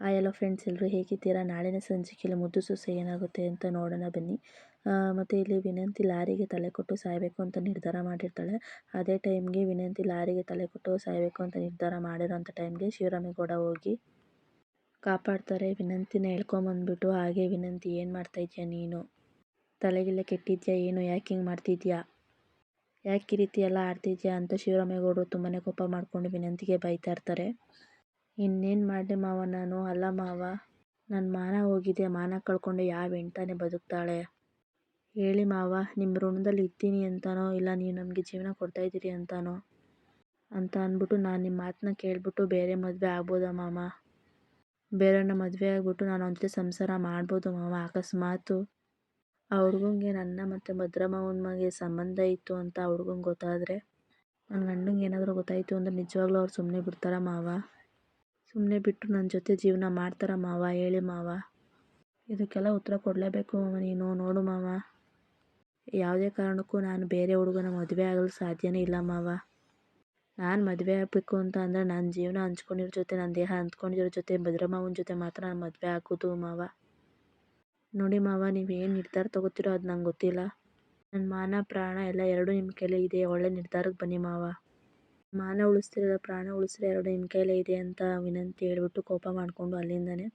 Hi, hello friends. ಎಲ್ಲರೂ ಹೇಗಿದ್ದೀರಾ? ನಾಳಿನ ಸಂಚಿಕೆಯಲ್ಲಿ ಮುದ್ದು ಸೊಸೆ ಏನಾಗುತ್ತೆ ಅಂತ ನೋಡೋಣ ಬನ್ನಿ. ಮತ್ತು ಇಲ್ಲಿ ವಿನಂತಿ ಲಾರಿಗೆ ತಲೆ ಕೊಟ್ಟು ಸಾಯಬೇಕು ಅಂತ ನಿರ್ಧಾರ ಮಾಡಿರ್ತಾಳೆ. ಅದೇ ಟೈಮ್ಗೆ ವಿನಂತಿ ಲಾರಿಗೆ ತಲೆ ಕೊಟ್ಟು ಸಾಯಬೇಕು ಅಂತ ನಿರ್ಧಾರ ಮಾಡಿರೋಂಥ ಟೈಮ್ಗೆ ಶಿವರಾಮೇಗೌಡ ಹೋಗಿ ಕಾಪಾಡ್ತಾರೆ. ವಿನಂತಿನ ಹೇಳ್ಕೊಂಬಂದ್ಬಿಟ್ಟು ಹಾಗೆ ವಿನಂತಿ, ಏನು ಮಾಡ್ತಾಯಿದ್ಯಾ ನೀನು? ತಲೆಗೆಲ್ಲ ಕೆಟ್ಟಿದ್ಯಾ ಏನು? ಯಾಕೆ ಹಿಂಗೆ ಮಾಡ್ತಿದ್ಯಾ ಯಾಕೆ ಈ ರೀತಿ ಎಲ್ಲ ಆಡ್ತಿದ್ಯಾ ಅಂತ ಶಿವರಾಮೇಗೌಡರು ತುಂಬಾ ಕೋಪ ಮಾಡಿಕೊಂಡು ವಿನಂತಿಗೆ ಬೈತಾ ಇರ್ತಾರೆ. ಇನ್ನೇನು ಮಾಡಲಿ ಮಾವ ನಾನು? ಅಲ್ಲ ಮಾವ ನನ್ನ ಮಾನ ಹೋಗಿದೆ, ಮಾನ ಕಳ್ಕೊಂಡು ಯಾವ ಹೆಣ್ತಾನೆ ಬದುಕ್ತಾಳೆ? ಹೇಳಿ ಮಾವ ನಿಮ್ಮ ಋಣದಲ್ಲಿ ಇದ್ದೀನಿ ಅಂತಾನೋ, ಇಲ್ಲ ನೀವು ನಮಗೆ ಜೀವನ ಕೊಡ್ತಾ ಇದ್ದೀರಿ ಅಂತಾನೋ? ಅಂತ ಅಂದ್ಬಿಟ್ಟು ನಾನು ನಿಮ್ಮ ಮಾತನ್ನ ಕೇಳಿಬಿಟ್ಟು ಬೇರೆ ಮದುವೆ ಆಗ್ಬೋದಾ ಮಾಮ ಬೇರೆಯವ್ರನ್ನ ಮದುವೆ ಆಗಿಬಿಟ್ಟು ನಾನು ಅವನ ಜೊತೆ ಸಂಸಾರ ಮಾಡ್ಬೋದು ಮಾವ, ಅಕಸ್ಮಾತು? ಆ ಹುಡ್ಗಂಗೆ ನನ್ನ ಮತ್ತು ಭದ್ರ ಮಾವನ ಮಗೆ ಸಂಬಂಧ ಇತ್ತು ಅಂತ ಆ ಗೊತ್ತಾದ್ರೆ ಗೊತ್ತಾದರೆ? ನನ್ನ ಗಂಡಂಗೆ ಏನಾದರೂ ಗೊತ್ತಾಯಿತು ಅಂದರೆ ನಿಜವಾಗ್ಲೂ ಅವ್ರು ಸುಮ್ಮನೆ ಬಿಡ್ತಾರಾ ಮಾವ? ಸುಮ್ಮನೆ ಬಿಟ್ಟು ನನ್ನ ಜೊತೆ ಜೀವನ ಮಾಡ್ತಾರ ಮಾವ, ಹೇಳಿ ಮಾವ. ಇದಕ್ಕೆಲ್ಲ ಉತ್ತರ ಕೊಡಲೇಬೇಕು ಮಾವ ನೀನು, ನೋಡು ಮಾವ. ಯಾವುದೇ ಕಾರಣಕ್ಕೂ ನಾನು ಬೇರೆ ಹುಡುಗನ ಮದುವೆ ಆಗಲು ಸಾಧ್ಯನೇ ಇಲ್ಲ ಮಾವ. ನಾನು ಮದುವೆ ಆಗಬೇಕು ಅಂತ ಅಂದರೆ ನನ್ನ ಜೀವನ ಹಂಚ್ಕೊಂಡಿರೋ ಜೊತೆ ನನ್ನ ದೇಹ ಹಂಚ್ಕೊಂಡಿರೋ ಜೊತೆ ಭದ್ರಮಾವನ ಜೊತೆ ಮಾತ್ರ ನಾನು ಮದುವೆ ಆಗೋದು ಮಾವ. ನೋಡಿ ಮಾವ, ನೀವು ಏನು ನಿರ್ಧಾರ ತೊಗೋತೀರೋ ಅದು ನಂಗೆ ಗೊತ್ತಿಲ್ಲ. ನನ್ನ ಮಾನ, ಪ್ರಾಣ ಎಲ್ಲ ಎರಡೂ ನಿಮ್ಮ ಕೈಲೇ ಇದೆ, ಒಳ್ಳೆ ನಿರ್ಧಾರಕ್ಕೆ ಬನ್ನಿ ಮಾವ. ಮಾನ ಉಳಿಸ್ತಿರೋ, ಪ್ರಾಣ ಉಳಿಸ್ರೆ ಎರಡು ನಿಮ್ಮ ಕೈಲೇ ಇದೆ ಅಂತ ವಿನಂತಿ ಹೇಳ್ಬಿಟ್ಟು ಕೋಪ ಮಾಡಿಕೊಂಡು ಅಲ್ಲಿಂದನೇ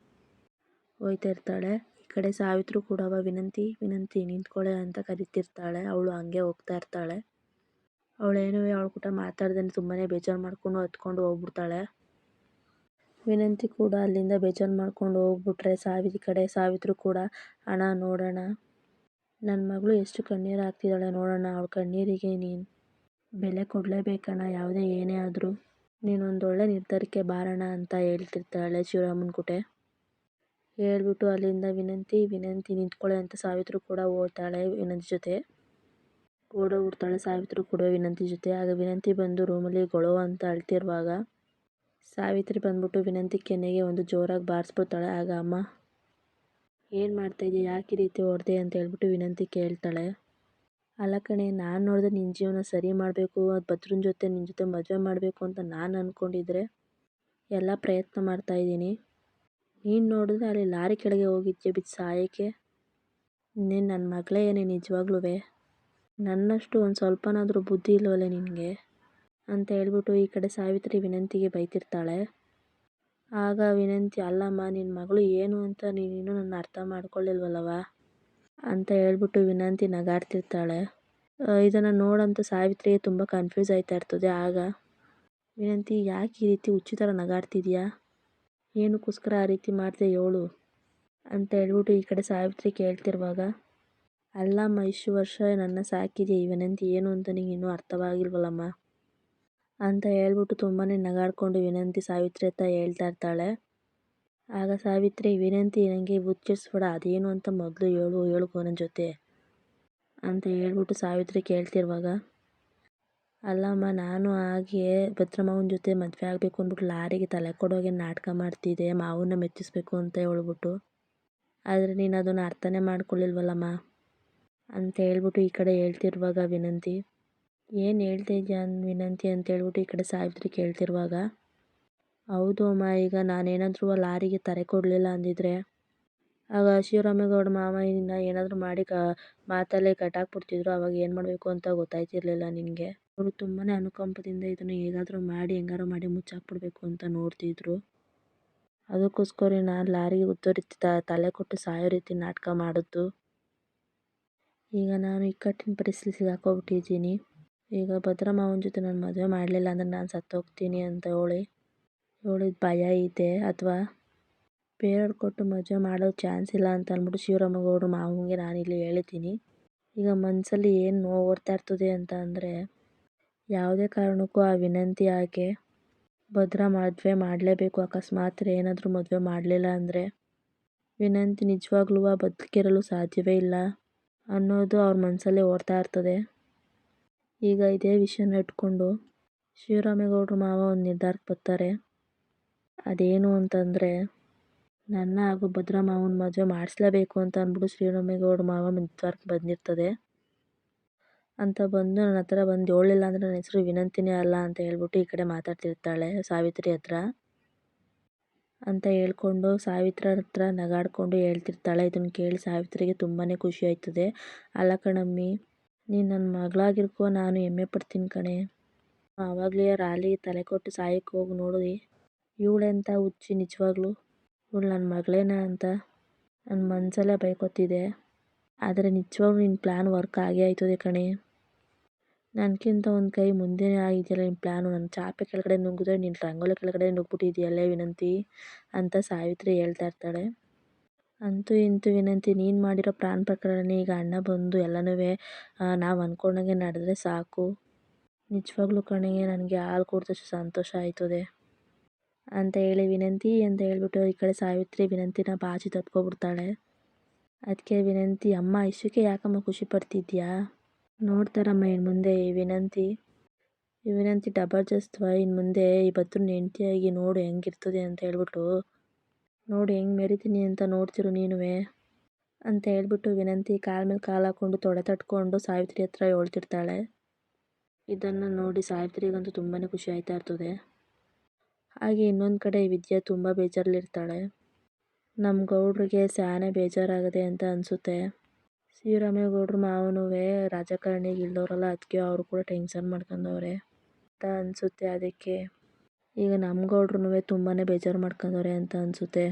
ಹೋಯ್ತಾ ಇರ್ತಾಳೆ. ಈ ಕಡೆ ಸಾವಿತ್ರಿ ಕೂಡ ವಿನಂತಿ ವಿನಂತಿ ನಿಂತ್ಕೊಳ್ಳೆ ಅಂತ ಕರಿತಿರ್ತಾಳೆ. ಅವಳು ಹಂಗೆ ಹೋಗ್ತಾ ಇರ್ತಾಳೆ. ಅವಳೇನು ಅವಳ ಕೂಟ ಮಾತಾಡ್ದೇನೆ ತುಂಬಾ ಬೇಜಾರು ಮಾಡಿಕೊಂಡು ಹತ್ಕೊಂಡು ಹೋಗ್ಬಿಡ್ತಾಳೆ. ವಿನಂತಿ ಕೂಡ ಅಲ್ಲಿಂದ ಬೇಜಾರು ಮಾಡ್ಕೊಂಡು ಹೋಗ್ಬಿಟ್ರೆ ಸಾವಿತ್ರಿ ಕಡೆ, ಸಾವಿತ್ರಿ ಕೂಡ, ಅಣ್ಣ ನೋಡೋಣ ನನ್ನ ಮಗಳು ಎಷ್ಟು ಕಣ್ಣೀರು ಹಾಕ್ತಿದ್ದಾಳೆ ನೋಡೋಣ ಅವಳ ಕಣ್ಣೀರಿಗೆ ನೀನು ಬೆಲೆ ಕೊಡಲೇಬೇಕಣ್ಣ, ಯಾವುದೇ ಏನೇ ಆದರೂ. ನೀನೊಂದೊಳ್ಳೆ ನಿರ್ಧಾರಕ್ಕೆ ಬಾರಣ ಅಂತ ಹೇಳ್ತಿರ್ತಾಳೆ ಶಿವರಾಮನ ಕುಟೆ. ಹೇಳ್ಬಿಟ್ಟು ಅಲ್ಲಿಂದ ವಿನಂತಿ ವಿನಂತಿ ನಿಂತ್ಕೊಳ್ಳೆ ಅಂತ ಸಾವಿತ್ರಿ ಕೂಡ ಓಡ್ತಾಳೆ ವಿನಂತಿ ಜೊತೆ. ಓಡೋಗ್ಬಿಡ್ತಾಳೆ ಸಾವಿತ್ರಿ ಕೂಡ ವಿನಂತಿ ಜೊತೆ. ಆಗ ವಿನಂತಿ ಬಂದು ರೂಮಲ್ಲಿ ಗೊಳೋ ಅಂತ ಅಳ್ತಿರುವಾಗ ಸಾವಿತ್ರಿ ಬಂದ್ಬಿಟ್ಟು ವಿನಂತಿ ಕೆನೆಗೆ ಒಂದು ಜೋರಾಗಿ ಬಾರಿಸ್ಬಿಡ್ತಾಳೆ. ಆಗ ಅಮ್ಮ, ಏನು ಮಾಡ್ತಾಯಿದ್ಯಾ ಯಾಕೆ ಈ ರೀತಿ ಹೊಡೆದೆ ಅಂತ ಹೇಳ್ಬಿಟ್ಟು ವಿನಂತಿ ಕೇಳ್ತಾಳೆ. ಅಲ್ಲ ಕಣೆ, ನಾನು ನೋಡಿದ್ರೆ ನಿನ್ನ ಜೀವನ ಸರಿ ಮಾಡಬೇಕು, ಅದು ಭದ್ರನ ಜೊತೆ ನಿನ್ನ ಜೊತೆ ಮದುವೆ ಮಾಡಬೇಕು ಅಂತ ನಾನು ಅಂದ್ಕೊಂಡಿದ್ರೆ ಎಲ್ಲ ಪ್ರಯತ್ನ ಮಾಡ್ತಾಯಿದ್ದೀನಿ ನೀನು ನೋಡಿದ್ರೆ ಅಲ್ಲಿ ಲಾರಿ ಕೆಳಗೆ ಹೋಗಿದ್ದೆ ಬಿದ್ದು ಸಾಯೋಕ್ಕೆ? ನೀನು ನನ್ನ ಮಗಳೇ ಏನೇ ನಿಜವಾಗ್ಲೂ ನನ್ನಷ್ಟು ಒಂದು ಸ್ವಲ್ಪನಾದರೂ ಬುದ್ಧಿ ಇಲ್ವಲ್ಲ ನಿನಗೆ? ಅಂತ ಹೇಳ್ಬಿಟ್ಟು ಈ ಕಡೆ ಸಾವಿತ್ರಿ ವಿನಂತಿಗೆ ಬೈತಿರ್ತಾಳೆ. ಆಗ ವಿನಂತಿ, ಅಲ್ಲಮ್ಮ ನಿನ್ನ ಮಗಳು ಏನು ಅಂತ ನೀನು ನನ್ನ ಅರ್ಥ ಮಾಡ್ಕೊಳ್ಳಿಲ್ವಲ್ಲವ ಅಂತ ಹೇಳ್ಬಿಟ್ಟು ವಿನಂತಿ ನಗಾಡ್ತಿರ್ತಾಳೆ. ಇದನ್ನು ನೋಡಂತ ಸಾವಿತ್ರಿಗೆ ತುಂಬ ಕನ್ಫ್ಯೂಸ್ ಆಯ್ತಾ ಇರ್ತದೆ ಆಗ. ವಿನಂತಿ, ಯಾಕೆ ಈ ರೀತಿ ಹುಚ್ಚು ಥರ ನಗಾಡ್ತಿದ್ಯಾ? ಏನಕ್ಕೋಸ್ಕರ ಆ ರೀತಿ ಮಾಡಿದೆ ಏಳು? ಅಂತ ಹೇಳ್ಬಿಟ್ಟು ಈ ಕಡೆ ಸಾವಿತ್ರಿ ಕೇಳ್ತಿರುವಾಗ ಅಲ್ಲಮ್ಮ ಇಷ್ಟು ವರ್ಷ ನನ್ನ ಸಾಕಿದೆ, ಈ ವಿನಂತಿ ಏನು ಅಂತ ನಿಂಗೆ ಇನ್ನೂ ಅರ್ಥವಾಗಿಲ್ವಲ್ಲಮ್ಮ? ಅಂತ ಹೇಳ್ಬಿಟ್ಟು ತುಂಬಾ ನಗಾಡ್ಕೊಂಡು ವಿನಂತಿ ಸಾವಿತ್ರಿ ಹತ್ರ ಹೇಳ್ತಾ ಇರ್ತಾಳೆ. ಆಗ ಸಾವಿತ್ರಿ, ವಿನಂತಿ ನನಗೆ ಹುಚ್ಚಿಸ್ಬೇಡ ಅದೇನು ಅಂತ ಮೊದಲು ಹೇಳು ಹೇಳ್ಕೊ ನನ್ನ ಜೊತೆ ಅಂತ ಹೇಳ್ಬಿಟ್ಟು ಸಾವಿತ್ರಿ ಕೇಳ್ತಿರುವಾಗ, ಅಲ್ಲಮ್ಮ, ನಾನು ಹಾಗೆ ಭದ್ರಮ್ಮನ ಜೊತೆ ಮದುವೆ ಆಗಬೇಕು ಅಂದ್ಬಿಟ್ಟು ಲಾರಿಗೆ ತಲೆ ಕೊಡೋಗೆ ನಾಟಕ ಮಾಡ್ತಿದ್ದೆ, ಮಾವನ್ನ ಮೆಚ್ಚಿಸ್ಬೇಕು ಅಂತ ಹೇಳ್ಬಿಟ್ಟು. ಆದರೆ ನೀನು ಅದನ್ನು ಅರ್ಥನೇ ಮಾಡ್ಕೊಳ್ಳಿಲ್ವಲ್ಲಮ್ಮ ಅಂತ ಹೇಳ್ಬಿಟ್ಟು ಈ ಕಡೆ ಹೇಳ್ತಿರುವಾಗ ವಿನಂತಿ. ಏನು ಹೇಳ್ತಾ ಇದೆಯಾ ವಿನಂತಿ ಅಂತ ಹೇಳ್ಬಿಟ್ಟು ಈ ಕಡೆ ಸಾವಿತ್ರಿ ಕೇಳ್ತಿರುವಾಗ ಹೌದು ಅಮ್ಮ, ಈಗ ನಾನೇನಾದರೂ ಲಾರಿಗೆ ತರೆ ಕೊಡಲಿಲ್ಲ ಅಂದಿದ್ರೆ? ಆಗ ಶಿವರಾಮೇಗೌಡ ಮಾವ ಇನ್ನು ಏನಾದರೂ ಮಾಡಿ ಕ, ಮಾತಲ್ಲೇ ಕಟ್ಟಾಕ್ಬಿಡ್ತಿದ್ರು, ಅವಾಗ ಏನು ಮಾಡಬೇಕು ಅಂತ ಗೊತ್ತಾಯ್ತಿರ್ಲಿಲ್ಲ ನಿನಗೆ. ಅವರು ತುಂಬಾ ಅನುಕಂಪದಿಂದ ಇದನ್ನು ಹೇಗಾದರೂ ಮಾಡಿ ಹೆಂಗಾರು ಮಾಡಿ ಮುಚ್ಚಾಕ್ಬಿಡ್ಬೇಕು ಅಂತ ನೋಡ್ತಿದ್ರು. ಅದಕ್ಕೋಸ್ಕರ ನಾನು ಲಾರಿಗೆ ಉದ್ದೋ ರೀತಿ ತಲೆ ಕೊಟ್ಟು ಸಾಯೋ ರೀತಿ ನಾಟಕ ಮಾಡಿದ್ದು. ಈಗ ನಾನು ಇಕ್ಕಟ್ಟಿನ ಪರಿಸ್ಥಿತಿ ಸಿಗಾಕೋಬಿಟ್ಟಿದ್ದೀನಿ ಈಗ ಭದ್ರ ಮಾವನ ಜೊತೆ ನಾನು ಮದುವೆ ಮಾಡಲಿಲ್ಲ ಅಂದರೆ ನಾನು ಸತ್ತೋಗ್ತೀನಿ ಅಂತ ಹೇಳಿ. ಹೇಳಿದ ಭಯ ಇದೆ ಅಥವಾ ಬೇರೆಯವ್ರು ಕೊಟ್ಟು ಮದುವೆ ಮಾಡೋ ಚಾನ್ಸ್ ಇಲ್ಲ ಅಂತ ಅಂದ್ಬಿಟ್ಟು ಶಿವರಾಮಗೌಡರು ಮಾವನಿಗೆ ನಾನಿಲ್ಲಿ ಹೇಳಿದ್ದೀನಿ. ಈಗ ಮನಸ್ಸಲ್ಲಿ ಏನು ನೋವು ಓಡ್ತಾ ಇರ್ತದೆ ಅಂತ ಅಂದರೆ ಯಾವುದೇ ಕಾರಣಕ್ಕೂ ಆ ವಿನಂತಿ ಆಕೆ ಭದ್ರ ಮದುವೆ ಮಾಡಲೇಬೇಕು. ಅಕಸ್ಮಾತ್ ಏನಾದರೂ ಮದುವೆ ಮಾಡಲಿಲ್ಲ ಅಂದರೆ ವಿನಂತಿ ನಿಜವಾಗ್ಲೂ ಬದುಕಿರಲು ಸಾಧ್ಯವೇ ಇಲ್ಲ ಅನ್ನೋದು ಅವ್ರ ಮನಸ್ಸಲ್ಲೇ ಓಡ್ತಾ ಇರ್ತದೆ. ಈಗ ಇದೇ ವಿಷಯನ ಇಟ್ಕೊಂಡು ಶಿವರಾಮೇಗೌಡರು ಮಾವ ಒಂದು ನಿರ್ಧಾರಕ್ಕೆ ಬರ್ತಾರೆ. ಅದೇನು ಅಂತಂದರೆ, ನನ್ನ ಹಾಗೂ ಭದ್ರಾ ಮಾವನ ಮದುವೆ ಮಾಡಿಸ್ಲೇಬೇಕು ಅಂತ ಅಂದ್ಬಿಟ್ಟು ಶ್ರೀರಾಮೇಗೌಡ ಮಾವ ಮಿತ್ವಾರ್ಕ್ ಬಂದಿರ್ತದೆ. ಅಂತ ಬಂದು ನನ್ನ ಹತ್ರ ಬಂದು ಹೇಳಿಲ್ಲ ಅಂದರೆ ನನ್ನ ಹೆಸರು ವಿನಂತಿನೇ ಅಲ್ಲ ಅಂತ ಹೇಳ್ಬಿಟ್ಟು ಈ ಕಡೆ ಮಾತಾಡ್ತಿರ್ತಾಳೆ ಸಾವಿತ್ರಿ ಹತ್ರ. ಅಂತ ಹೇಳ್ಕೊಂಡು ಸಾವಿತ್ರ ಹತ್ರ ನಗಾಡ್ಕೊಂಡು ಹೇಳ್ತಿರ್ತಾಳೆ. ಇದನ್ನು ಕೇಳಿ ಸಾವಿತ್ರಿಗೆ ತುಂಬಾ ಖುಷಿ ಆಯ್ತದೆ. ಅಲ್ಲ ಕಣಮ್ಮಿ, ನೀನು ನನ್ನ ಮಗಳಾಗಿರ್ಕೋ, ನಾನು ಹೆಮ್ಮೆ ಪಡ್ತೀನಿ ಕಣೆ. ಆವಾಗಲೇ ರಾಲಿ ತಲೆ ಕೊಟ್ಟು ಸಾಯಕ್ಕೆ ಹೋಗಿ ನೋಡಿ. ಇವಳೆಂಥ ಹುಚ್ಚಿ ನಿಜವಾಗ್ಲೂ? ಇವಳು ನನ್ನ ಮಗಳೇನಾ ಅಂತ ನನ್ನ ಮನಸಲ್ಲೇ ಬೈಕೊತಿದೆ ಆದರೆ ನಿಜವಾಗ್ಲೂ ನಿನ್ನ ಪ್ಲ್ಯಾನ್ ವರ್ಕ್ ಆಗೇ ಆಯ್ತದೆ ಕಣೆ. ನನಗಿಂತ ಒಂದು ಕೈ ಮುಂದೆನೇ ಆಗಿದೆಯಲ್ಲ ನಿನ್ನ ಪ್ಲ್ಯಾನು ನನ್ನ ಚಾಪೆ ಕೆಳಗಡೆ ನುಗ್ಗಿದ್ರೆ ನಿನ್ನ ರಂಗೋಲಿ ಕೆಳಗಡೆ ನುಗ್ಬಿಟ್ಟಿದೆಯಲ್ಲೇ ವಿನಂತಿ ಅಂತ ಸಾವಿತ್ರಿ ಹೇಳ್ತಾ ಇರ್ತಾಳೆ. ಅಂತೂ ಇಂತೂ ವಿನಂತಿ, ನೀನು ಮಾಡಿರೋ ಪ್ರಾಣ ಪ್ರಕಾರನೇ ಈಗ ಅಣ್ಣ ಬಂದು ಎಲ್ಲನೂ ನಾವು ಅಂದ್ಕೊಂಡಂಗೆ ನಡೆದ್ರೆ ಸಾಕು. ನಿಜವಾಗ್ಲೂ ಕಣೆ, ನನಗೆ ಹಾಲು ಕುಡ್ದಷ್ಟು ಸಂತೋಷ ಆಯ್ತದೆ. ಅಂತ ಹೇಳಿ ವಿನಂತಿ ಅಂತ ಹೇಳ್ಬಿಟ್ಟು ಈ ಕಡೆ ಸಾವಿತ್ರಿ ವಿನಂತಿನ ಬಾಚಿ ತಪ್ಕೊಬಿಡ್ತಾಳೆ. ಅದಕ್ಕೆ ವಿನಂತಿ, ಅಮ್ಮ, ಇಷ್ಟಕ್ಕೆ ಯಾಕಮ್ಮ ಖುಷಿ ಪಡ್ತಿದ್ಯಾ? ನೋಡ್ತಾರಮ್ಮ ಇನ್ನು ಮುಂದೆ ಈ ವಿನಂತಿ. ಈ ವಿನಂತಿ ಡಬರ್ಜಸ್ತ್ವ ಇನ್ನು ಮುಂದೆ ಈ ಭದ್ರನ ಹೆಂಡತಿಯಾಗಿ ನೋಡು ಹೆಂಗಿರ್ತದೆ ಅಂತ ಹೇಳ್ಬಿಟ್ಟು, ನೋಡು ಹೆಂಗೆ ಮೆರಿತೀನಿ ಅಂತ ನೋಡ್ತಿರು ನೀನುವೆ? ಅಂತ ಹೇಳ್ಬಿಟ್ಟು ವಿನಂತಿ ಕಾಲ ಮೇಲೆ ಕಾಲು ಹಾಕ್ಕೊಂಡು ತೊಡೆ ತಟ್ಕೊಂಡು ಸಾವಿತ್ರಿ ಹತ್ರ ಹೇಳ್ತಿರ್ತಾಳೆ. ಇದನ್ನು ನೋಡಿ ಸಾವಿತ್ರಿಗಂತೂ ತುಂಬಾ ಖುಷಿ ಆಯ್ತಾ ಇರ್ತದೆ. ಹಾಗೆ ಇನ್ನೊಂದು ಕಡೆ ವಿದ್ಯಾ ತುಂಬ ಬೇಜಾರಲ್ಲಿರ್ತಾಳೆ ನಮ್ಮ ಗೌಡ್ರಿಗೆ ಸ್ಯಾನೆ ಬೇಜಾರಾಗದೆ ಅಂತ ಅನಿಸುತ್ತೆ. ಶಿವರಾಮೇಗೌಡ್ರು ಮಾವನೂ ರಾಜಕಾರಣಿಗೆ ಇಳ್ದವ್ರಲ್ಲ ಅದಕ್ಕೆ ಅವರು ಕೂಡ ಟೆನ್ಷನ್ ಮಾಡ್ಕೊಂಡವ್ರೆ ಅಂತ ಅನಿಸುತ್ತೆ ಅದಕ್ಕೆ. ಈಗ ನಮ್ಮ ಗೌಡ್ರು ತುಂಬಾ ಬೇಜಾರು ಮಾಡ್ಕೊಂಡವ್ರೆ ಅಂತ ಅನಿಸುತ್ತೆ.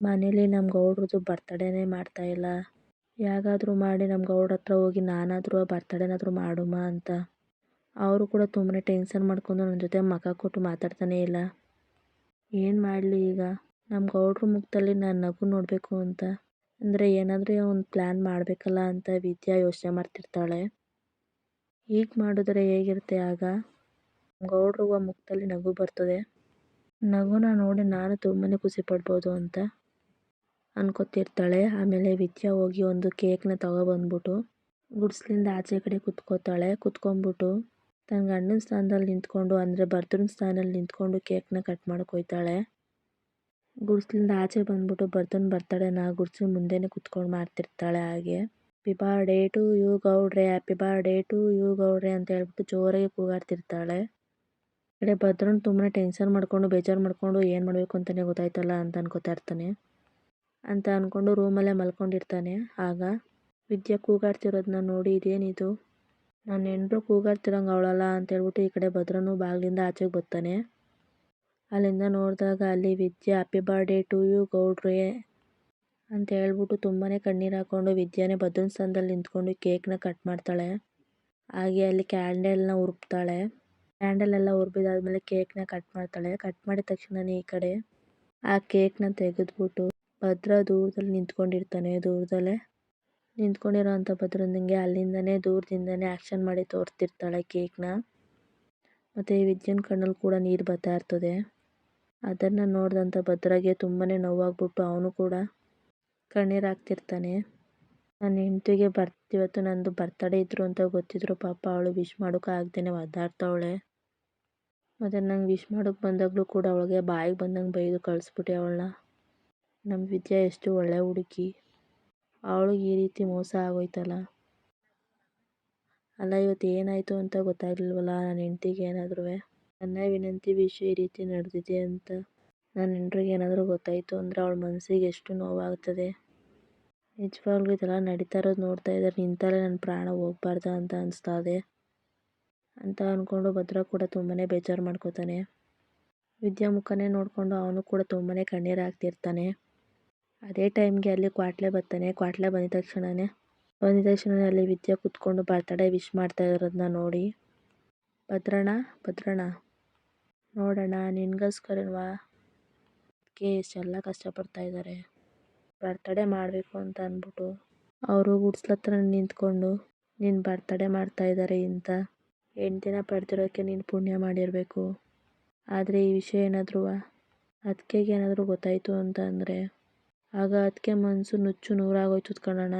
ಮನೇಲಿ ನಮ್ಮ ಗೌಡ್ರದ್ದು ಬರ್ತಡೇನೇ ಮಾಡ್ತಾಯಿಲ್ಲ ಹೇಗಾದ್ರೂ ಮಾಡಿ ನಮ್ಮ ಗೌಡ್ರ ಹತ್ರ ಹೋಗಿ ನಾನಾದರೂ ಬರ್ತಡೇನಾದರೂ ಮಾಡುಮ ಅಂತ. ಅವರು ಕೂಡ ತುಂಬಾ ಟೆನ್ಷನ್ ಮಾಡ್ಕೊಂಡು ನನ್ನ ಜೊತೆ ಮಖ ಕೊಟ್ಟು ಮಾತಾಡ್ತಾನೆ ಇಲ್ಲ. ಏನು ಮಾಡಲಿ ಈಗ? ನಮ್ಮ ಗೌಡ್ರ ಮುಖದಲ್ಲಿ ನಾನು ನಗು ನೋಡಬೇಕು ಅಂತ. ಅಂದರೆ ಏನಾದರೂ ಒಂದು ಪ್ಲ್ಯಾನ್ ಮಾಡಬೇಕಲ್ಲ ಅಂತ ವಿದ್ಯಾ ಯೋಚನೆ ಮಾಡ್ತಿರ್ತಾಳೆ. ಈಗ ಮಾಡಿದ್ರೆ ಹೇಗಿರುತ್ತೆ ಆಗ? ಗೌಡ್ರುವ ಮುಖದಲ್ಲಿ ನಗು ಬರ್ತದೆ. ನಗುನ ನೋಡಿ ನಾನು ತುಂಬಾ ಖುಷಿ ಪಡ್ಬೋದು ಅಂತ ಅನ್ಕೋತಿರ್ತಾಳೆ. ಆಮೇಲೆ ವಿದ್ಯಾ ಹೋಗಿ ಒಂದು ಕೇಕ್ನ ತಗೊಬಂದ್ಬಿಟ್ಟು ಗುಡ್ಸ್ಲಿಂದ ಆಚೆ ಕಡೆ ಕುತ್ಕೋತಾಳೆ. ಕುತ್ಕೊಂಡ್ಬಿಟ್ಟು ತನ್ನ ಗಂಡನ ಸ್ಥಾನದಲ್ಲಿ ನಿಂತ್ಕೊಂಡು, ಅಂದರೆ ಭರ್ತನ ಸ್ಥಾನದಲ್ಲಿ ನಿಂತ್ಕೊಂಡು ಕೇಕ್ನ ಕಟ್ ಮಾಡಕ್ಕೆ ಹೋಯ್ತಾಳೆ. ಗುಡ್ಸ್ಲಿಂದ ಆಚೆ ಬಂದ್ಬಿಟ್ಟು ಭರ್ತನ ಬರ್ತಡೇನ ಗುಡ್ಸಿನ ಮುಂದೆನೇ ಕುತ್ಕೊಂಡು ಮಾಡ್ತಿರ್ತಾಳೆ ಹಾಗೆ. ಹ್ಯಾಪಿ ಬರ್ಡೇ ಟು ಯು ಗೌಡ್ರೆ. ಹ್ಯಾಪಿ ಬರ್ಡೇ ಟು ಯು ಗೌಡ್ರೆ ಅಂತ ಹೇಳ್ಬಿಟ್ಟು ಜೋರಾಗಿ ಕೂಗಾಡ್ತಿರ್ತಾಳೆ. ಕಡೆ ಭದ್ರನ್ ತುಂಬಾ ಟೆನ್ಷನ್ ಮಾಡ್ಕೊಂಡು, ಬೇಜಾರು ಮಾಡ್ಕೊಂಡು, ಏನು ಮಾಡಬೇಕು ಅಂತಲೇ ಗೊತ್ತಾಯ್ತಲ್ಲ ಅಂತ ಅನ್ಕೋತಾ ಇರ್ತಾನೆ. ಅಂತ ಅಂದ್ಕೊಂಡು ರೂಮಲ್ಲೇ ಮಲ್ಕೊಂಡಿರ್ತಾನೆ. ಆಗ ವಿದ್ಯಾ ಕೂಗಾಡ್ತಿರೋದನ್ನ ನೋಡಿ, ಇದೇನಿದು? ನನ್ನ ಹೆಂಡ್ರು ಕೂಗಾಡ್ತಿರಂಗೆ ಅವಳಲ್ಲ ಅಂತೇಳ್ಬಿಟ್ಟು ಈ ಕಡೆ ಭದ್ರನು ಬಾಗಿಲಿಂದ ಆಚೆಗೆ ಬರ್ತಾನೆ. ಅಲ್ಲಿಂದ ನೋಡಿದಾಗ ಅಲ್ಲಿ Vidya happy birthday to you ಗೌಡ್ರೆ ಅಂತ ಹೇಳ್ಬಿಟ್ಟು ತುಂಬಾ ಕಣ್ಣೀರು ಹಾಕ್ಕೊಂಡು ವಿದ್ಯಾನೇ ಭದ್ರನ ಸ್ಥಾನದಲ್ಲಿ ನಿಂತ್ಕೊಂಡು ಕೇಕ್ನ ಕಟ್ ಮಾಡ್ತಾಳೆ. ಹಾಗೆ ಅಲ್ಲಿ ಕ್ಯಾಂಡಲ್ನ ಉರುಪ್ತಾಳೆ. ಕ್ಯಾಂಡಲ್ ಎಲ್ಲ ಉರ್ಬಿದಾದ್ಮೇಲೆ ಕೇಕ್ನ ಕಟ್ ಮಾಡ್ತಾಳೆ. ಕಟ್ ಮಾಡಿದ ತಕ್ಷಣನೇ ಈ ಕಡೆ ಆ ಕೇಕ್ನ ತೆಗೆದ್ಬಿಟ್ಟು ಭದ್ರ ದೂರದಲ್ಲಿ ನಿಂತ್ಕೊಂಡಿರ್ತಾನೆ, ದೂರದಲ್ಲೇ. ನಿಂತ್ಕೊಂಡಿರೋ ಅಂಥ ಅಲ್ಲಿಂದನೇ ದೂರದಿಂದನೇ ಆ್ಯಕ್ಷನ್ ಮಾಡಿ ತೋರಿಸ್ತಿರ್ತಾಳೆ ಕೇಕ್ನ. ಮತ್ತು ವಿದ್ಯನ್ ಕಣ್ಣಲ್ಲಿ ಕೂಡ ನೀರು ಬರ್ತಾ ಇರ್ತದೆ. ಅದನ್ನು ನೋಡಿದಂಥ ಭದ್ರಗೆ ತುಂಬಾ ನೋವಾಗ್ಬಿಟ್ಟು ಅವನು ಕೂಡ ಕಣ್ಣೀರು ಹಾಕ್ತಿರ್ತಾನೆ. ನನ್ನ ಹೆಂಡ್ತಿಗೆ ಬರ್ತ್, ಇವತ್ತು ನಂದು ಬರ್ತಡೇ ಇದ್ರು ಅಂತ ಗೊತ್ತಿದ್ರು ಪಾಪ ಅವಳು ವಿಶ್ ಮಾಡೋಕೆ ಆಗ್ದೇ ಒದ್ದಾಡ್ತಾವಳೆ. ಮತ್ತು ನಂಗೆ ವಿಶ್ ಮಾಡೋಕೆ ಬಂದಾಗಲೂ ಕೂಡ ಅವಳಿಗೆ ಬಾಯಿಗೆ ಬಂದಂಗೆ ಬೈದು ಕಳಿಸ್ಬಿಟ್ಟೆ ಅವಳನ್ನ. ನಮ್ಮ ವಿದ್ಯಾ ಎಷ್ಟು ಒಳ್ಳೆ ಹುಡುಗಿ. ಅವಳಿಗೆ ಈ ರೀತಿ ಮೋಸ ಆಗೋಯ್ತಲ್ಲ? ಅಲ್ಲ, ಇವತ್ತು ಏನಾಯಿತು ಅಂತ ಗೊತ್ತಾಗಲಿಲ್ವಲ್ಲ? ನನ್ನ ಹೆಂಡ್ತಿಗೆ ಏನಾದ್ರೂ? ನನ್ನ ವಿನಂತಿ ವಿಷಯ ಈ ರೀತಿ ನಡೆದಿದೆ ಅಂತ ನನ್ನ ಹೆಂಡ್ರಿಗೆ ಏನಾದರೂ ಗೊತ್ತಾಯಿತು ಅಂದರೆ ಅವಳ ಮನಸ್ಸಿಗೆ ಎಷ್ಟು ನೋವಾಗ್ತದೆ? ನಿಜವಾಗ್ಲೂ ಇದೆಲ್ಲ ನಡೀತಾ ಇರೋದು ನೋಡ್ತಾ ಇದ್ದಾರೆ ನಿಂತಲ್ಲೇ ನನ್ನ ಪ್ರಾಣ ಹೋಗ್ಬಾರ್ದ ಅಂತ ಅನಿಸ್ತಾ ಇದೆ. ಅಂತ ಅಂದ್ಕೊಂಡು ಭದ್ರ ಕೂಡ ತುಂಬಾ ಬೇಜಾರು ಮಾಡ್ಕೋತಾನೆ. ವಿದ್ಯಾಮುಖನೇ ನೋಡಿಕೊಂಡು ಅವನು ಕೂಡ ತುಂಬಾ ಕಣ್ಣೀರು ಹಾಕ್ತಿರ್ತಾನೆ. ಅದೇ ಟೈಮ್ಗೆ ಅಲ್ಲಿ ಕ್ವಾಟ್ಲೆ ಬರ್ತಾನೆ. ಕ್ವಾಟ್ಲೆ ಬಂದ ತಕ್ಷಣವೇ ಬಂದಿದ ತಕ್ಷಣವೇ ಅಲ್ಲಿ ವಿದ್ಯಾ ಕೂತ್ಕೊಂಡು ಬರ್ತಡೇ ವಿಶ್ ಮಾಡ್ತಾ ಇರೋದನ್ನ ನೋಡಿ. ಭದ್ರಣ್ಣ ಭದ್ರಣ್ಣ. ನೋಡೋಣ ನಿನಗೋಸ್ಕರವಾ ಅದಕ್ಕೆ ಎಷ್ಟೆಲ್ಲ ಕಷ್ಟಪಡ್ತಾ ಇದ್ದಾರೆ ಬರ್ತಡೇ ಮಾಡಬೇಕು ಅಂತ ಅಂದ್ಬಿಟ್ಟು ಅವರು ಗುಡ್ಸ್ಲತ್ರ ನಿಂತ್ಕೊಂಡು, ನೀನು ಬರ್ತಡೇ ಮಾಡ್ತಾ ಇದ್ದಾರೆ ಅಂತ ದಿನ ಪಡ್ತಿರೋಕ್ಕೆ ನೀನು ಪುಣ್ಯ ಮಾಡಿರಬೇಕು. ಆದರೆ ಈ ವಿಷಯ ಏನಾದರೂ ಅದಕ್ಕೆ ಏನಾದರೂ ಗೊತ್ತಾಯಿತು ಅಂತ ಅಂದರೆ ಆಗ ಅದಕ್ಕೆ ಮನಸ್ಸು ನುಚ್ಚು ನೂರಾಗೋಯ್ತದ ಕಣಣ್ಣ.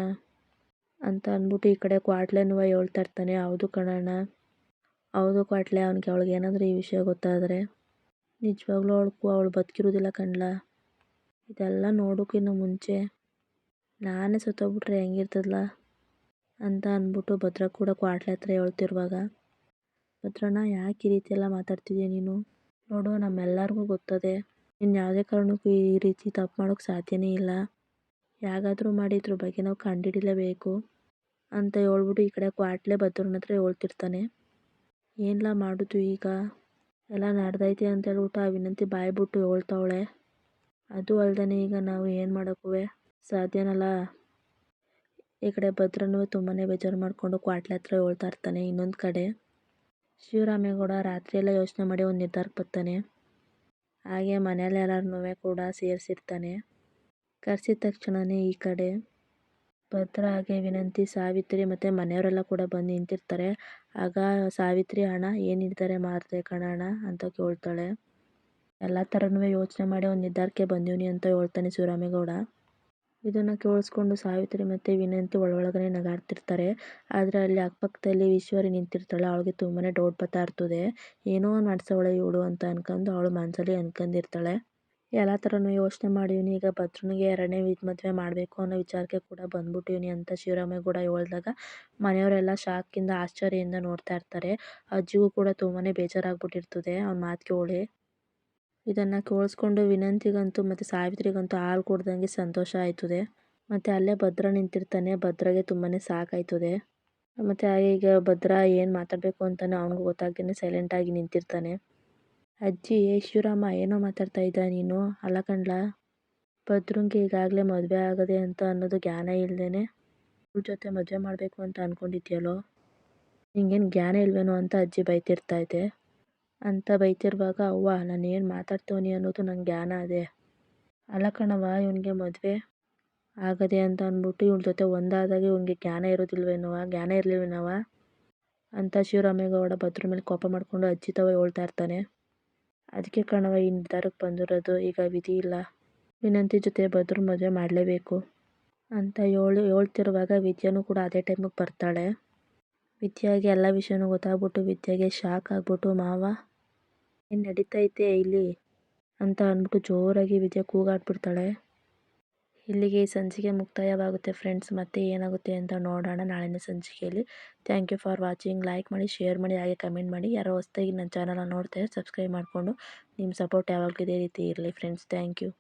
ಅಂತ ಅಂದ್ಬಿಟ್ಟು ಈ ಕಡೆ ಕ್ವಾಟ್ಲೆನೂ ಹೇಳ್ತಾ ಇರ್ತಾನೆ. ಹೌದು ಕಣಣ್ಣ. ಹೌದು ಕ್ವಾಟ್ಲೆ, ಅವ್ನಿಗೆ ಅವಳಿಗೆ ಏನಾದರೂ ಈ ವಿಷಯ ಗೊತ್ತಾದರೆ. ನಿಜವಾಗ್ಲೂ ಅವಳು ಅವಳು ಬದುಕಿರೋದಿಲ್ಲ ಕಣ್ಲ. ಇದೆಲ್ಲ ನೋಡೋಕ್ಕಿನ್ನ ಮುಂಚೆ. ನಾನೇ ಸತ್ತೋಗ್ಬಿಟ್ರೆ ಹೆಂಗಿರ್ತದಲ್ಲ ಅಂತ ಅಂದ್ಬಿಟ್ಟು ಭದ್ರ ಕೂಡ ಕ್ವಾಟ್ಲೆ ಹತ್ರ ಹೇಳ್ತಿರುವಾಗ, ಭದ್ರಣ್ಣ, ಯಾಕೆ ಈ ರೀತಿ ಎಲ್ಲ ಮಾತಾಡ್ತಿದ್ಯಾ ನೀನು? ನೋಡು, ನಮ್ಮೆಲ್ಲರಿಗೂ ಗೊತ್ತದೆ. ಇನ್ನು ಯಾವುದೇ ಕಾರಣಕ್ಕೂ ಈ ರೀತಿ ತಪ್ಪು ಮಾಡೋಕ್ಕೆ ಸಾಧ್ಯನೇ ಇಲ್ಲ. ಯಾಗಾದರೂ ಮಾಡಿ ಇದ್ರ ಬಗ್ಗೆ ನಾವು ಕಂಡುಹಿಡಿಲೇಬೇಕು ಅಂತ ಹೇಳ್ಬಿಟ್ಟು ಈ ಕಡೆ ಕ್ವಾಟ್ಲೆ ಭದ್ರನ ಹತ್ರ ಹೇಳ್ತಿರ್ತಾನೆ. ಏನಿಲ್ಲ ಮಾಡೋದು ಈಗ? ಎಲ್ಲ ನಡೆದೈತೆ ಅಂತ ಹೇಳ್ಬಿಟ್ಟು ಆ ವಿನಂತಿ ಬಾಯ್ಬಿಟ್ಟು ಹೇಳ್ತಾವಳೆ. ಅದು ಅಲ್ದೇ ಈಗ ನಾವು ಏನು ಮಾಡೋಕ್ಕೂ ಸಾಧ್ಯನಲ್ಲ? ಈ ಕಡೆ ಭದ್ರನೂ ತುಂಬಾ ಬೇಜಾರು ಮಾಡಿಕೊಂಡು ಕ್ವಾಟ್ಲೆ ಹತ್ರ ಹೇಳ್ತಾ ಇರ್ತಾನೆ ಇನ್ನೊಂದು ಕಡೆ. ಶಿವರಾಮೇಗೌಡ ರಾತ್ರಿಯೆಲ್ಲ ಯೋಚನೆ ಮಾಡಿ ಒಂದು ನಿರ್ಧಾರಕ್ಕೆ ಬರ್ತಾನೆ. ಹಾಗೆ ಮನೇಲಿ ಎಲ್ಲರನ್ನೂ ಕೂಡ ಸೇರಿಸಿರ್ತಾನೆ. ಕರೆಸಿದ ತಕ್ಷಣವೇ ಈ ಕಡೆ ಭದ್ರ ಹಾಗೆ ವಿನಂತಿ, ಸಾವಿತ್ರಿ ಮತ್ತು ಮನೆಯವರೆಲ್ಲ ಕೂಡ ಬಂದು ನಿಂತಿರ್ತಾರೆ. ಆಗ ಸಾವಿತ್ರಿ, ಅಣ್ಣ ಏನು ನಿರ್ಧಾರ ಮಾಡಿದೆ ಕಣಣ್ಣ ಅಂತ ಕೇಳ್ತಾಳೆ. ಎಲ್ಲ ಥರನೂ ಯೋಚನೆ ಮಾಡಿ ಒಂದು ನಿರ್ಧಾರಕ್ಕೆ ಬಂದಿವ್ನಿ ಅಂತ ಹೇಳ್ತಾನೆ ಶಿವರಾಮೇಗೌಡ. ಇದನ್ನು ಕೇಳಿಸ್ಕೊಂಡು ಸಾವಿತ್ರಿ ಮತ್ತು ವಿನಂತಿ ಒಳಗಡೆ ನಗಾಡ್ತಿರ್ತಾರೆ. ಆದರೆ ಅಲ್ಲಿ ಅಕ್ಕಪಕ್ಕದಲ್ಲಿ ಈಶ್ವರಿ ನಿಂತಿರ್ತಾಳೆ. ಅವಳಿಗೆ ತುಂಬಾ ಡೌಟ್ ಬರ್ತಾ ಇರ್ತದೆ. ಏನೋ ಮಾಡ್ಸವಳೆ ಇವಳು ಅಂತ ಅನ್ಕೊಂಡು ಅವಳು ಮನಸ್ಸಲ್ಲಿ ಅನ್ಕೊಂಡಿರ್ತಾಳೆ. ಎಲ್ಲ ಥರನೂ ಯೋಚನೆ ಮಾಡಿವ್ನಿ ಈಗ ಭದ್ರನಿಗೆ ಎರಡನೇ ಮದುವೆ ಮಾಡಬೇಕು ಅನ್ನೋ ವಿಚಾರಕ್ಕೆ ಕೂಡ ಬಂದ್ಬಿಟ್ಟಿವ್ನಿ ಅಂತ ಶಿವರಾಮಯ್ಯ ಕೂಡ ಹೇಳಿದಾಗ ಮನೆಯವರೆಲ್ಲ ಶಾಕಿಂದ ಆಶ್ಚರ್ಯದಿಂದ ನೋಡ್ತಾ ಇರ್ತಾರೆ. ಅಜ್ಜಿಗೂ ಕೂಡ ತುಂಬಾ ಬೇಜಾರಾಗ್ಬಿಟ್ಟಿರ್ತದೆ. ಅವ್ನ ಮಾತು ಕೇಳಿ ಇದನ್ನು ಕೇಳಿಸ್ಕೊಂಡು ವಿನಂತಿಗಂತೂ ಮತ್ತು ಸಾವಿತ್ರಿಗಂತೂ ಹಾಲು ಕುಡ್ದಂಗೆ ಸಂತೋಷ ಆಯ್ತದೆ. ಮತ್ತು ಅಲ್ಲೇ ಭದ್ರ ನಿಂತಿರ್ತಾನೆ. ಭದ್ರಗೆ ತುಂಬಾ ಸಾಕಾಯ್ತದೆ. ಮತ್ತು ಈಗ ಭದ್ರ ಏನು ಮಾತಾಡಬೇಕು ಅಂತಲೂ ಅವನಿಗೂ ಗೊತ್ತಾಗ್ದೇ ಸೈಲೆಂಟಾಗಿ ನಿಂತಿರ್ತಾನೆ. ಅಜ್ಜಿ, ಏ ಶಿವರಾಮ, ಏನೋ ಮಾತಾಡ್ತಾ ಇದ್ದ ನೀನು? ಅಲ್ಲ ಕಂಡ್ಲ ಭದ್ರಂಗೆ ಈಗಾಗಲೇ ಮದುವೆ ಆಗದೆ ಅಂತ ಅನ್ನೋದು ಜ್ಞಾನ ಇಲ್ಲದೇ ಅವ್ರ ಜೊತೆ ಮದುವೆ ಮಾಡಬೇಕು ಅಂತ ಅಂದ್ಕೊಂಡಿದ್ಯಲ್ಲೋ ನಿಂಗೇನು ಜ್ಞಾನ ಇಲ್ವೇನೋ ಅಂತ ಅಜ್ಜಿ ಬೈತಿರ್ತೈತೆ ಅಂತ ಬೈತಿರುವಾಗ, ಅವ್ವ ನಾನು ಏನು ಮಾತಾಡ್ತವನಿ ಅನ್ನೋದು ನಂಗೆ ಜ್ಞಾನ ಅದೇ. ಅಲ್ಲ ಕಣವ್ವ, ಇವನಿಗೆ ಮದುವೆ ಆಗದೆ ಅಂತ ಅಂದ್ಬಿಟ್ಟು ಇವಳ ಜೊತೆ ಒಂದಾದಾಗ ಇವನಿಗೆ ಜ್ಞಾನ ಇರೋದಿಲ್ವೇನವ ಜ್ಞಾನ ಇರಲಿಲ್ವೇನವ ಅಂತ ಶಿವರಾಮೇಗೌಡ ಭದ್ರ ಮೇಲೆ ಕೋಪ ಮಾಡಿಕೊಂಡು ಅಜ್ಜಿ ತವ ಹೇಳ್ತಾ ಇರ್ತಾನೆ. ಅದಕ್ಕೆ ಕಣವ ಈ ನಿರ್ಧಾರಕ್ಕೆ ಬಂದಿರೋದು ಈಗ ವಿಧಿ ಇಲ್ಲ. ವಿನಂತಿ ಜೊತೆ ಭದ್ರ ಮದುವೆ ಮಾಡಲೇಬೇಕು ಅಂತ ಹೇಳಿ, ಹೇಳ್ತಿರುವಾಗ ವಿದ್ಯಾನೂ ಕೂಡ ಅದೇ ಟೈಮಿಗೆ ಬರ್ತಾಳೆ. ವಿದ್ಯಾಗೆ ಎಲ್ಲ ವಿಷಯನೂ ಗೊತ್ತಾಗ್ಬಿಟ್ಟು ವಿದ್ಯೆಗೆ ಶಾಕ್ ಆಗ್ಬಿಟ್ಟು, ಮಾವ ಏನು ನಡೀತೈತೆ ಇಲ್ಲಿ? ಅಂತ ಅಂದ್ಬಿಟ್ಟು ಜೋರಾಗಿ ವಿಜಯ ಕೂಗಾಡ್ಬಿಡ್ತಾಳೆ. ಇಲ್ಲಿಗೆ ಈ ಸಂಚಿಕೆ ಮುಕ್ತಾಯವಾಗುತ್ತೆ ಫ್ರೆಂಡ್ಸ್ ಮತ್ತೆ ಏನಾಗುತ್ತೆ ಅಂತ ನೋಡೋಣ ನಾಳಿನ ಸಂಚಿಕೆಯಲ್ಲಿ. Thank you for watching like ಮಾಡಿ ಶೇರ್ ಮಾಡಿ, ಹಾಗೆ ಕಮೆಂಟ್ ಮಾಡಿ. ಯಾರೋ ಹೊಸ್ದಾಗಿ ನನ್ನ ಚಾನಲ್ನ ನೋಡ್ತಾರೆ ಸಬ್ಸ್ಕ್ರೈಬ್ ಮಾಡಿಕೊಂಡು. ನಿಮ್ಮ ಸಪೋರ್ಟ್ ಯಾವಾಗಲೂ ಇದೇ ರೀತಿ ಇರಲಿ ಫ್ರೆಂಡ್ಸ್ ಥ್ಯಾಂಕ್ ಯು